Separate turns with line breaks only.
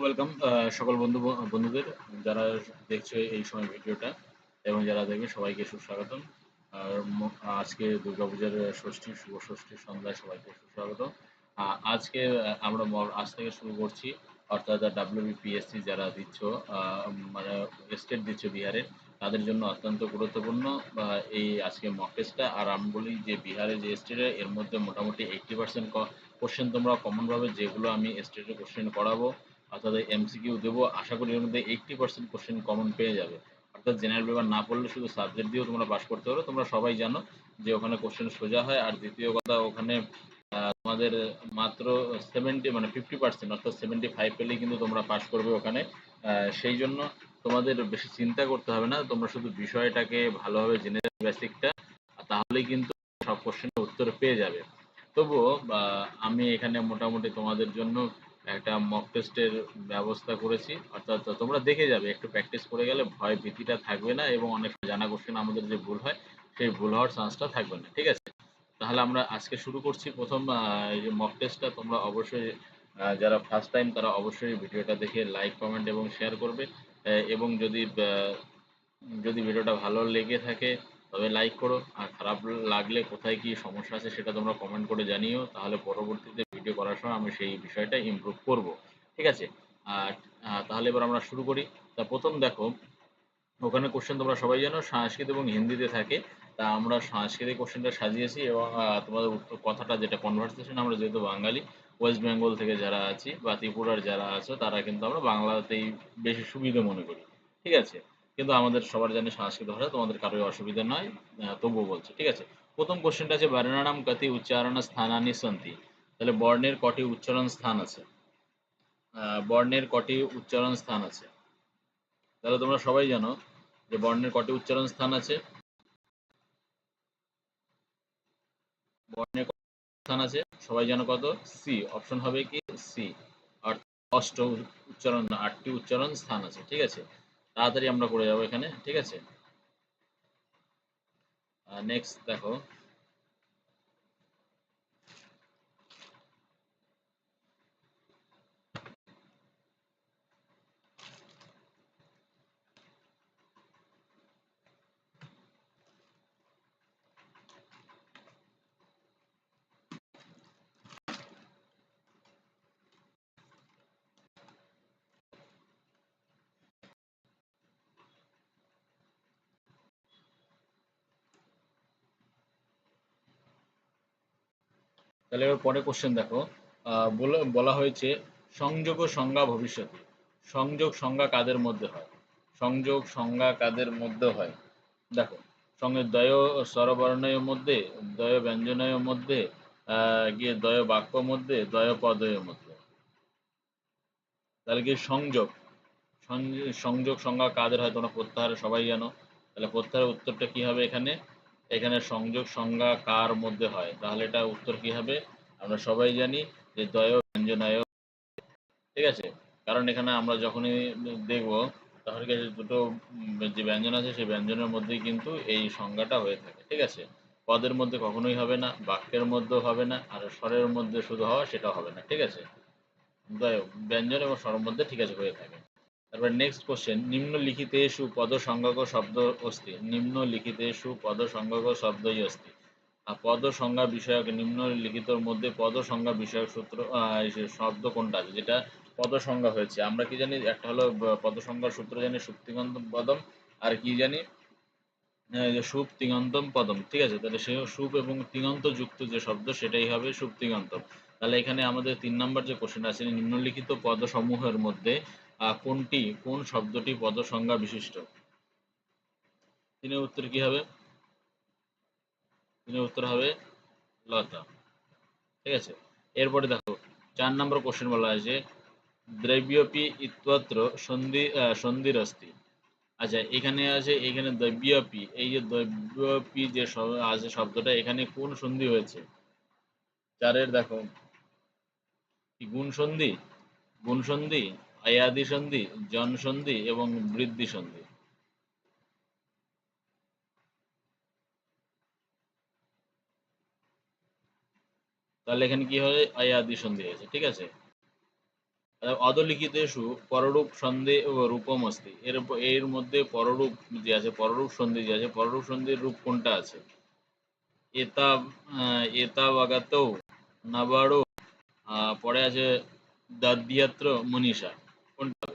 Welcome সকল বন্ধু, বন্ধুদের, যারা দেখছ এই সময় ভিডিওটা এবং যারা দেখবে সবাইকে সুস্বাগতম। আজকে দুর্গাপূজার ষষ্ঠী, শুভ ষষ্ঠী সন্ধ্যায় সবাইকে সুস্বাগত আজকে আমরা আজ থেকে শুরু করছি। অর্থাৎ ডাব্লিউবিপিএসসি যারা দিচ্ছ মানে স্টেট দিচ্ছ বিহারে তাদের জন্য অত্যন্ত গুরুত্বপূর্ণ এই আজকে মক টেস্টটা আর আমি বলি যে বিহারে যে স্টেটে এর মধ্যে মোটামুটি এইটটি পার্সেন্ট কোশ্চেন তোমরা কমন পাবে। যেগুলো আমি স্টেটে কোশ্চেন করাবো। অর্থাৎ এমসিকিউ দেবো, আশা করি এর মধ্যে এইটটি পার্সেন্ট কোশ্চেন কমন পেয়ে যাবে। অর্থাৎ জেনারেল পেপার না পড়লে শুধু সাবজেক্ট দিয়েও তোমরা পাস করতে পারো। তোমরা সবাই জানো যে ওখানে কোশ্চেন সোজা হয় আর দ্বিতীয় কথা ওখানে তোমাদের মাত্র সেভেন্টি মানে ফিফটি পার্সেন্ট অর্থাৎ সেভেন্টি ফাইভ পেলেই কিন্তু তোমরা পাস করবে ওখানে। সেই জন্য তোমাদের বেশি চিন্তা করতে হবে না। তোমরা শুধু বিষয়টাকে ভালোভাবে জেনে বেসিকটা তাহলেই কিন্তু সব কোশ্চেনের উত্তর পেয়ে যাবে। তবুও আমি এখানে মোটামুটি তোমাদের জন্য একটা মক টেস্টের ব্যবস্থা করেছি। অর্থাৎ তোমরা দেখে যাবে, একটু প্র্যাকটিস করে গেলে ভয় ভীতিটা থাকবে না এবং অনেক জানা কোশ্চেন আমাদের যে ভুল হয়, সেই ভুল হওয়ার চান্সটা থাকবে না, ঠিক আছে? তাহলে আমরা আজকে শুরু করছি। প্রথম এই যে মক টেস্টটা তোমরা অবশ্যই যারা ফার্স্ট টাইম তারা অবশ্যই ভিডিওটা দেখে লাইক কমেন্ট এবং শেয়ার করবে। এবং যদি যদি ভিডিওটা ভালো লেগে থাকে, তবে লাইক করো। আর খারাপ লাগলে কোথায় কি সমস্যা আছে সেটা তোমরা কমেন্ট করে জানিও। তাহলে পরবর্তীতে ভিডিও করার সময় আমি সেই বিষয়টা ইমপ্রুভ করব, ঠিক আছে? আর তাহলে এবার আমরা শুরু করি। তা প্রথম দেখো, ওখানে কোশ্চেন তোমরা সবাই জানো, সংস্কৃত এবং হিন্দিতে থাকে। তা আমরা সাংস্কৃতিক কোশ্চেনটা সাজিয়েছি এবং তোমাদের উত্তর কথাটা যেটা কনভার্সেশন আমরা যেহেতু বাঙালি ওয়েস্ট বেঙ্গল থেকে যারা আছি বা ত্রিপুরার যারা আছো, তারা কিন্তু আমরা বাংলাতেই বেশি সুবিধা মনে করি, ঠিক আছে? কিন্তু আমাদের সবার জানি সংস্কৃত ভাষা, তোমাদের কারোর অসুবিধা নয় তবুও বলছে, ঠিক আছে? প্রথম কোশ্চেনটা আছে বর্ণানাম কতি উচ্চারণ স্থানানি সন্তি। তাহলে বর্ণের কটি উচ্চারণ স্থান আছে? বর্ণের কটি উচ্চারণ স্থান আছে। তাহলে তোমরা সবাই জানো যে বর্ণের কটি উচ্চারণ স্থান আছে। বর্ণের স্থান আছে। সবাই জানো কত? সি অপশন হবে কি? সি অষ্ট উচ্চারণ, আটটি উচ্চারণ স্থান আছে, ঠিক আছে? তাড়াতাড়ি আমরা করে যাব এখানে, ঠিক আছে? নেক্সট দেখো। তাহলে এবার পরে কোশ্চেন দেখো। বলা হয়েছে, সংযোগ ও সংজ্ঞা ভবিষ্যতে। সংযোগ, সংজ্ঞা কাদের মধ্যে হয়? সংযোগ, সংজ্ঞা কাদের মধ্যে হয়? দেখো, সঙ্গে দয় স্বরবর্ণয়ের মধ্যে দয় ব্যঞ্জনয়ের মধ্যে গিয়ে দয় বাক্য মধ্যে দয় পদয়ের মধ্যে। তাহলে কি সংযোগ? সংযোগ, সংজ্ঞা কাদের হয়? তোমরা প্রত্যাহারে সবাই জানো। তাহলে প্রত্যাহারের উত্তরটা কি হবে এখানে? এখানে সংযোগ সংজ্ঞা কার মধ্যে হয়? তাহলে এটা উত্তর কি হবে? আমরা সবাই জানি যে দয় ব্যঞ্জনায় ঠিক আছে? কারণ এখানে আমরা যখনই দেখব, তাহলে দুটো যে ব্যঞ্জন আছে, সেই ব্যঞ্জনের মধ্যেই কিন্তু এই সংজ্ঞাটা হয়ে থাকে। ঠিক আছে? পদের মধ্যে কখনোই হবে না, বাক্যের মধ্যেও হবে না, আর স্বরের মধ্যে শুধু হওয়া সেটা হবে না। ঠিক আছে? ব্যঞ্জন এবং স্বরের মধ্যে ঠিক আছে, হয়ে থাকে। তারপর নেক্সট কোশ্চেন নিম্নলিখিতেষু পদ সংজ্ঞক শব্দ অস্তি নিম্নলিখিতেষু পদ সংজ্ঞক শব্দই অস্তি পদ সংজ্ঞা বিষয়ক, নিম্নলিখিতর মধ্যে পদ সংজ্ঞা বিষয়ক সূত্র শব্দ কোনটা আছে, যেটা পদ সংজ্ঞা হয়েছে। আমরা কি জানি, একটা হলো পদ সংজ্ঞার সূত্র জানি সুপ্তিগন্তম পদম, আর কি জানি সুপ তিঙন্তম পদম, ঠিক আছে? তাহলে সে সুপ এবং তিঙন্ত যুক্ত যে শব্দ, সেটাই হবে সুপ তিঙন্তম তাহলে এখানে আমাদের তিন নম্বর যে কোশ্চেন আছে নিম্নলিখিত পদ সমূহের মধ্যে কোনটি কোন শব্দটি পদ সংজ্ঞা বিশিষ্ট? তিনের উত্তর কি হবে? তিনের উত্তর হবে লতা। ঠিক আছে? এরপরে দেখো চার নম্বর কোশ্চেন বলা আছে দ্রব্যপি ইত্যত্র সন্ধি আহ, সন্ধিরস্তি। আচ্ছা এখানে আছে এখানে দ্রব্যপি এই যে দ্রব্যপি যে আছে শব্দটা এখানে কোন সন্ধি হয়েছে? চারের দেখো গুণ সন্ধি? গুণ সন্ধি আয়াদি সন্ধি জন সন্ধি এবং বৃদ্ধি সন্ধি। তাহলে এখানে কি হয় আয়াদি সন্ধি হয়েছে ঠিক আছে? অদলিখিতেষু পররূপ সন্ধি ও রূপম অস্তি এর এর মধ্যে পররূপ যে আছে পররূপ সন্ধি যে আছে পররূপ সন্ধির রূপ কোনটা আছে? এতা এতাবাগাতৌ নাবাড়ো। আহ, পরে আছে দাদিয়াত্র মনীষা। কোনটা?